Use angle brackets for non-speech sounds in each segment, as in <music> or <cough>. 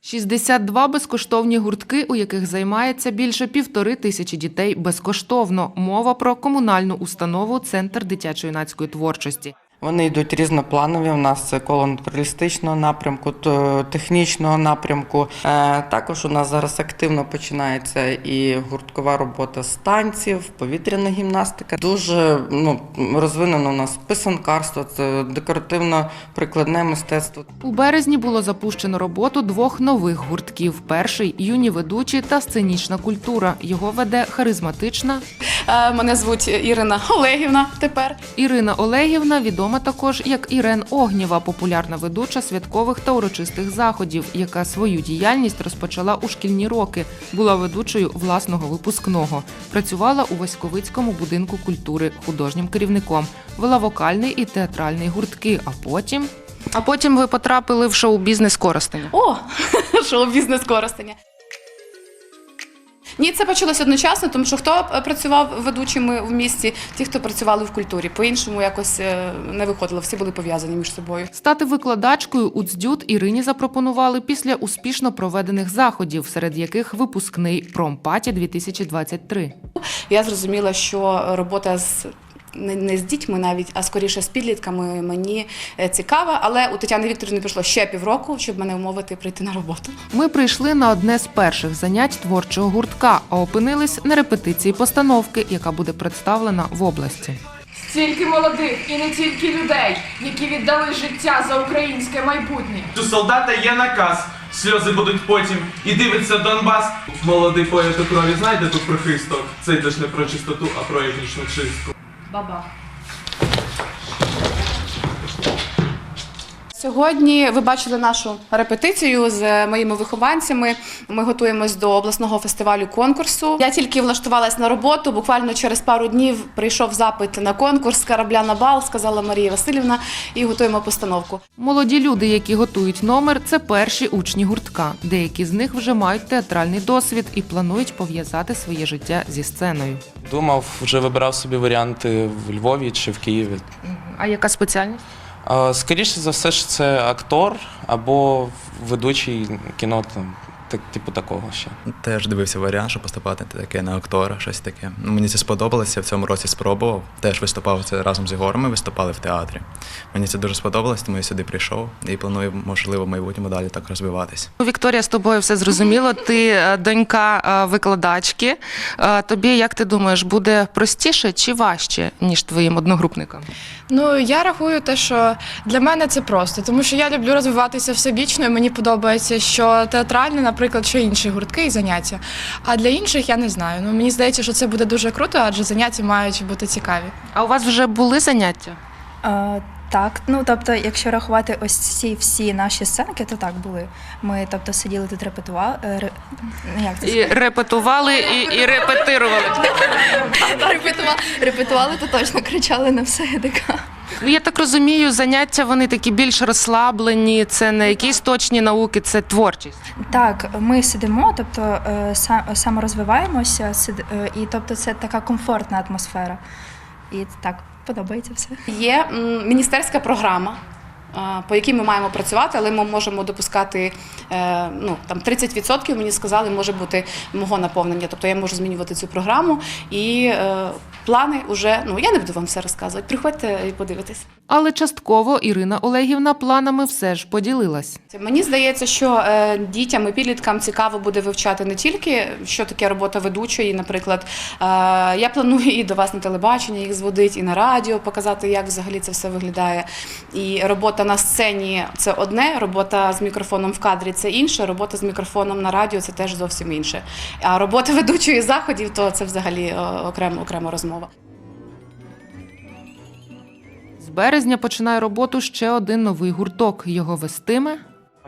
62 безкоштовні гуртки, у яких займається більше півтори тисячі дітей безкоштовно. Мова про комунальну установу Центр дитячо-юнацької творчості. Вони йдуть різнопланові. У нас це коло натуралістичного напрямку, то технічного напрямку. Е, також у нас зараз активно починається і гурткова робота з танців, повітряна гімнастика. Дуже ну, розвинено у нас писанкарство, це декоративно-прикладне мистецтво. У березні було запущено роботу двох нових гуртків. Перший юні ведучі та сценічна культура. Його веде харизматична Е, Мене звуть Ірина Олегівна тепер. Ірина Олегівна, відома також як Ірен Огнєва, популярна ведуча святкових та урочистих заходів, яка свою діяльність розпочала у шкільні роки. Була ведучою власного випускного. Працювала у Васьковицькому будинку культури художнім керівником, вела вокальний і театральний гуртки. А потім. А потім ви потрапили в шоу-бізнес Коростеня. О, <laughs> шоу-бізнес Коростеня. Ні, це почалось одночасно, тому що хто е, працював ведучими в місті, ті, хто працювали в культурі. По-іншому якось е, не виходило, всі були пов'язані між собою. Стати викладачкою у ЦДЮТ Ірині запропонували після успішно проведених заходів, серед яких випускний промпаті 2023. Я зрозуміла, що робота з не, з дітьми навіть, а скоріше з підлітками мені е, цікава. Але у Тетяни Вікторівни пішло ще півроку, щоб мене умовити прийти на роботу. Ми прийшли на одне з перших занять творчого гуртка, а опинились на репетиції постановки, яка буде представлена в області. Стільки молодих і не тільки людей, які віддали життя за українське майбутнє. У солдата є наказ, сльози будуть потім, і дивиться Донбас. Молодий поет у крові, знаєте тут про хисток? Це йде ж не про чистоту, а про етнічну чистку. 爸爸。Сьогодні ви бачили нашу репетицію з моїми вихованцями. Ми готуємось до обласного фестивалю конкурсу. Я тільки влаштувалась на роботу. Буквально через пару днів прийшов запит на конкурс корабля на бал, сказала Марія Васильівна, і готуємо постановку. Молоді люди, які готують номер, це перші учні гуртка. Деякі з них вже мають театральний досвід і планують пов'язати своє життя зі сценою. Думав, вже вибирав собі варіанти в Львові чи в Києві. А яка спеціальність? Скоріше за все ж це актор або ведучий кіно, там, так, типу такого ще. Теж дивився варіант, щоб поступати таке на актора, щось таке. Ну, мені це сподобалося, в цьому році спробував. Теж виступав це разом з Єгором, ми виступали в театрі. Мені це дуже сподобалось, тому я сюди прийшов і планую, можливо, в майбутньому далі так розвиватись. Вікторія, з тобою все зрозуміло. Ти е, донька е, викладачки. Е, Тобі, як ти думаєш, буде простіше чи важче, ніж твоїм одногрупникам? Ну я рахую те, що для мене це просто, тому що я люблю розвиватися всебічно, і мені подобається, що театральне, наприклад, що інші гуртки і заняття. А для інших я не знаю. Ну мені здається, що це буде дуже круто, адже заняття мають бути цікаві. А у вас вже були заняття? Е, так, ну тобто, якщо рахувати ось ці всі наші сценки, то так були. Ми тобто сиділи тут репетували. Ре... ну, Як це І репетували, і, і репетирували. <laughs> репетували? Репетували, то точно кричали на все ДК. Ну, Я так розумію, заняття вони такі більш розслаблені, це не якісь точні науки, це творчість. Так, ми сидимо, тобто е, са- саморозвиваємося, е, і тобто це така комфортна атмосфера. І так подобається все. Є міністерська програма. По якій ми маємо працювати, але ми можемо допускати е, ну там 30% мені сказали, може бути мого наповнення. Тобто я можу змінювати цю програму і е, плани вже ну я не буду вам все розказувати. Приходьте і подивитесь. Але частково Ірина Олегівна планами все ж поділилась. Мені здається, що е, дітям і підліткам цікаво буде вивчати не тільки що таке робота ведучої, наприклад. Е, я планую і до вас на телебачення їх зводити, і на радіо показати, як взагалі це все виглядає. І робота на сцені це одне, робота з мікрофоном в кадрі це інше, робота з мікрофоном на радіо це теж зовсім інше. А робота <laughs> ведучої заходів то це взагалі окремо окрема розмова. З березня починає роботу ще один новий гурток. Його вестиме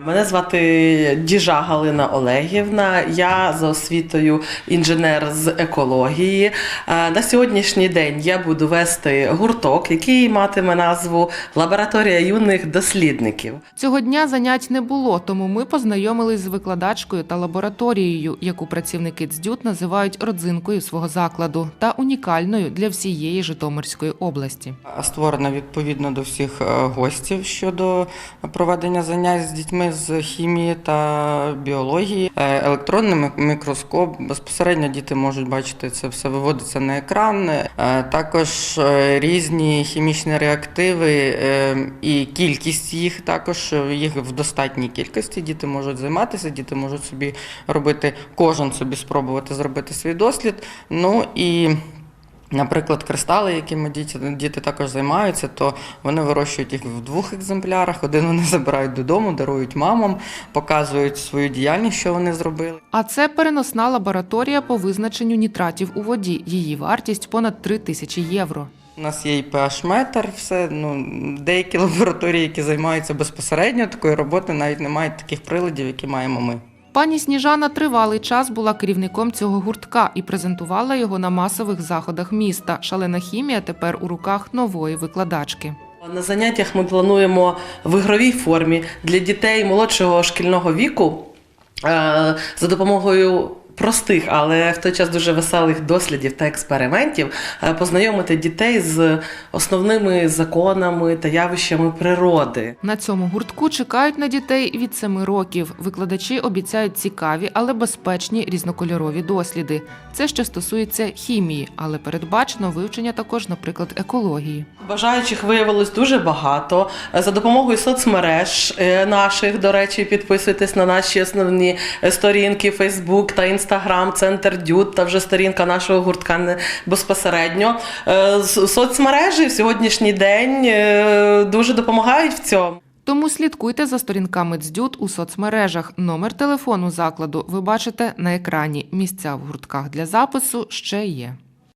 Мене звати Діжа Галина Олегівна. Я за освітою інженер з екології. Е, На сьогоднішній день я буду вести гурток, який матиме назву Лабораторія юних дослідників. Цього дня занять не було, тому ми познайомились з викладачкою та лабораторією, яку працівники ЦДЮТ називають родзинкою свого закладу та унікальною для всієї Житомирської області. Створена відповідно до всіх е, гостів щодо проведення занять з дітьми з хімії та біології, Е, електронний мікроскоп. Безпосередньо діти можуть бачити це все виводиться на екран. Е, Також е, різні хімічні реактиви і кількість їх також їх в достатній кількості. Діти можуть займатися, діти можуть собі робити, кожен собі спробувати зробити свій дослід. Ну і Наприклад, кристали, якими діти, діти також займаються, то вони вирощують їх в двох екземплярах. Один вони забирають додому, дарують мамам, показують свою діяльність, що вони зробили. А це переносна лабораторія по визначенню нітратів у воді. Її вартість понад 3 тисячі євро. У нас є і pH-метр, все. Ну, деякі лабораторії, які займаються безпосередньо такою роботою, навіть не мають таких приладів, які маємо ми. Пані Сніжана тривалий час була керівником цього гуртка і презентувала його на масових заходах міста. Шалена хімія тепер у руках нової викладачки. На заняттях ми плануємо в ігровій формі для дітей молодшого шкільного віку е, за допомогою простих, але в той час дуже веселих дослідів та експериментів е, познайомити дітей з основними законами та явищами природи. На цьому гуртку чекають на дітей від 7 років. Викладачі обіцяють цікаві, але безпечні різнокольорові досліди. Це що стосується хімії, але передбачено вивчення також, наприклад, екології. Бажаючих виявилось дуже багато. За допомогою соцмереж е, наших, до речі, підписуйтесь на наші основні е, сторінки Facebook та Instagram, Центр Дюд та вже сторінка нашого гуртка не- безпосередньо. Е, Соцмережі в сьогоднішній день е, дуже допомагають в цьому. Тому слідкуйте за сторінками Дзюд у соцмережах. Номер телефону закладу ви бачите на екрані. Місця в гуртках для запису ще є.